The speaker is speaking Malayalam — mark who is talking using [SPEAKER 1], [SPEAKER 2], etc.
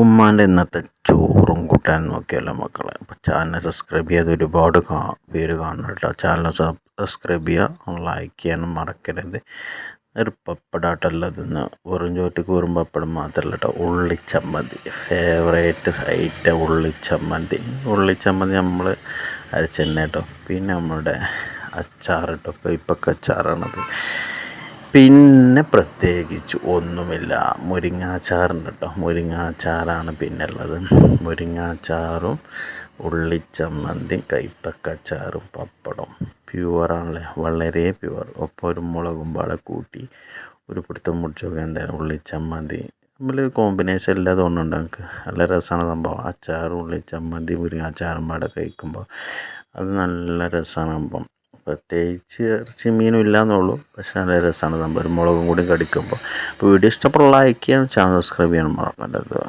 [SPEAKER 1] ഉമ്മാന്റെ ഇന്നത്തെ ചോറും കൂട്ടാൻ നോക്കിയല്ലോ മക്കളെ. അപ്പോൾ ചാനൽ സബ്സ്ക്രൈബ് ചെയ്ത് ഒരുപാട് കാ പേര് കാണണം കേട്ടോ. ചാനൽ സബ്സ്ക്രൈബ് ചെയ്യുക ലൈക്ക് ചെയ്യാനും മറക്കരുത്. ഒരു പപ്പടാട്ടല്ല ഇന്ന് വെറും ചോറ്റക്ക് വെറും പപ്പടം മാത്രമല്ല കേട്ടോ. ഉള്ളിച്ചമ്മന്തി. Favourite site ഉള്ളിച്ചമ്മന്തി. ഉള്ളിച്ചമ്മന്തി നമ്മൾ അരച്ചെന്നെ കേട്ടോ. പിന്നെ നമ്മളുടെ അച്ചാർ കേട്ടോ. കയ്പക്ക അച്ചാറാണത്. പിന്നെ പ്രത്യേകിച്ച് ഒന്നുമില്ല. മുരിങ്ങാച്ചാറുണ്ട് കേട്ടോ. മുരിങ്ങാച്ചാറാണ് പിന്നെ ഉള്ളത് മുരിങ്ങാച്ചാറും ഉള്ളിച്ചമ്മന്തിയും കൈപ്പക്കച്ചാറും പപ്പടം പ്യുവറാണല്ലേ? വളരെ പ്യുവർ. ഒപ്പം ഒരു മുളകും പാടെ കൂട്ടി ഒരു പിടുത്തം മുടിച്ചൊക്കെ എന്തായാലും ഉള്ളിച്ചമ്മന്തി. നമ്മൾ കോമ്പിനേഷൻ ഇല്ലാതെ ഒന്നുണ്ട് നമുക്ക്. നല്ല രസമാണ് സംഭവം. അച്ചാറും ഉള്ളിച്ചമ്മന്തി മുരിങ്ങാച്ചാറും പാടെ കഴിക്കുമ്പോൾ. അത് നല്ല രസമാണ് സംഭവം. പ്രത്യേകിച്ച് ഇറച്ചി മീനും ഇല്ലയെന്നുള്ളൂ പക്ഷെ നല്ല രസമാണ്. സംഭവം മുളകും കൂടി കടിക്കുമ്പോൾ. അപ്പോൾ വീഡിയോ ഇഷ്ടപ്പെടുള്ള ലൈക്ക് ചെയ്യാനും ചാനൽ സബ്സ്ക്രൈബ് ചെയ്യാനും മറക്കരുത്.